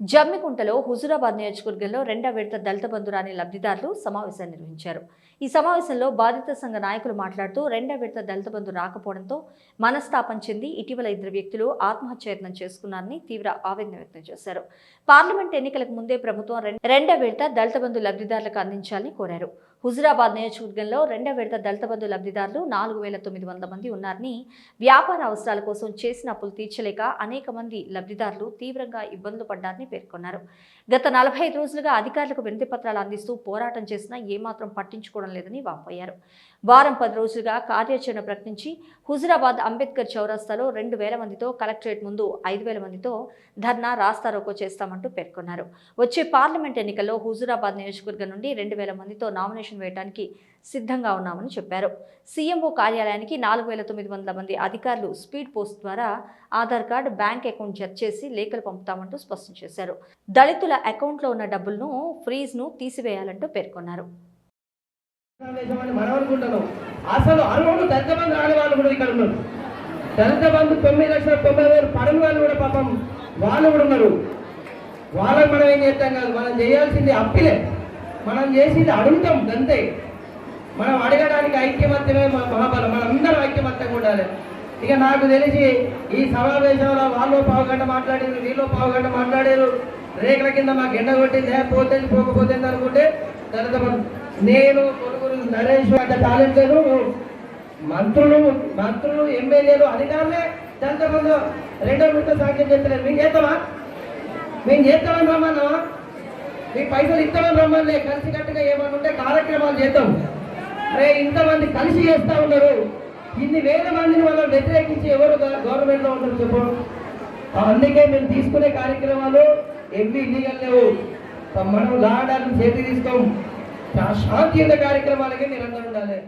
జమ్మికుంటలో హుజురాబాద్ నియోజకవర్గంలో రెండవ విడత దళిత బంధురాని లబ్ధిదారులు సమావేశాన్ని నిర్వహించారు. ఈ సమావేశంలో బాధిత సంఘ నాయకులు మాట్లాడుతూ రెండవ విడత దళిత బంధు రాకపోవడంతో మనస్తాపం చెంది ఇటీవల ఇద్దరు వ్యక్తులు ఆత్మహత్యయత్నం చేసుకున్నారని తీవ్ర ఆవేదన వ్యక్తం చేశారు. పార్లమెంట్ ఎన్నికలకు ముందే ప్రభుత్వం రెండవ విడత దళిత బంధు లబ్ధిదారులకు అందించాలని కోరారు. హుజురాబాద్ నియోజకవర్గంలో రెండవ విడత దళిత బంధు లబ్ధిదారులు నాలుగు వేల తొమ్మిది వందల మంది ఉన్నారని వ్యాపార అవసరాల కోసం చేసిన అప్పులు తీర్చలేక అనేక మంది లబ్ధిదారులు తీవ్రంగా ఇబ్బందులు పడ్డారని పేర్కొన్నారు. గత నలభై ఐదు రోజులుగా అధికారులకు వినతి పత్రాలు అందిస్తూ పోరాటం చేసినా ఏమాత్రం పట్టించుకోవడం లేదని వాపోయారు. వారం పది రోజులుగా కార్యాచరణ ప్రకటించి హుజురాబాద్ అంబేద్కర్ చౌరస్తాలో రెండు వేల మందితో కలెక్టరేట్ ముందు ఐదు వేల మందితో ధర్నా రాస్తారోకో చేస్తామంటూ పేర్కొన్నారు. వచ్చే పార్లమెంట్ ఎన్నికల్లో హుజురాబాద్ నియోజకవర్గం నుండి రెండు వేల మందితో నామినేషన్ ఆపరేషన్ వేయడానికి సిద్ధంగా ఉన్నామని చెప్పారు. సీఎంఓ కార్యాలయానికి నాలుగు వేల తొమ్మిది వందల మంది అధికారులు స్పీడ్ పోస్ట్ ద్వారా ఆధార్ కార్డు బ్యాంక్ అకౌంట్ జత చేసి లేఖలు పంపుతామంటూ స్పష్టం చేశారు. దళితుల అకౌంట్లో ఉన్న డబ్బులను ఫ్రీజ్ను తీసివేయాలంటూ పేర్కొన్నారు. సమావేశమని అసలు అరువులు దళిత రాని వాళ్ళు కూడా ఇక్కడ ఉన్నారు. దళిత తొమ్మిది లక్షల తొంభై వేలు పడని వాళ్ళు కూడా పాపం వాళ్ళు కూడా ఉన్నారు. వాళ్ళకి మనం ఏం చేస్తాం కాదు మనం చేయాల్సింది అప్పిలే. మనం చేసింది అడుగుతాం అంతే. మనం అడగడానికి ఐక్యమత్యమే మన మహాబలం. మనం అందరం ఐక్యమత్యంగా ఉండాలి. ఇక నాకు తెలిసి ఈ సమావేశంలో వాళ్ళు పావుగంట మాట్లాడారు వీళ్ళు పావుగంట మాట్లాడారు. రేఖల కింద మాకు ఎండ కొట్టింది పోతే పోకపోతే అనుకుంటే తర్వాత నేను కొనుగోలు నరేష్ అంటే టాలెంట్ లేదు మంత్రులు మంత్రులు ఎమ్మెల్యేలు అధికారులే దాంతో బంధు రెండో విడత సాంక్యం చెప్తలేదు మేము చేస్తామా? మేము చేస్తామని రమ్మన్నామా మీ పైసలు ఇంతమంది రమ్మని కలిసి కట్టుగా ఏమన్నా ఉంటే కార్యక్రమాలు చేద్దాం. అరే ఇంతమంది కలిసి చేస్తా ఉన్నారు. ఇన్ని వేల మందిని వాళ్ళని వ్యతిరేకించి ఎవరు గవర్నమెంట్లో ఉంటారు చెప్పు. అందుకే మేము తీసుకునే కార్యక్రమాలు ఎన్ని ఇల్లీగల్ లేవు. మనం లాడాలను చేతి తీసుకోం. శాంతియుత కార్యక్రమాలకే నిరంతరం ఉండాలి.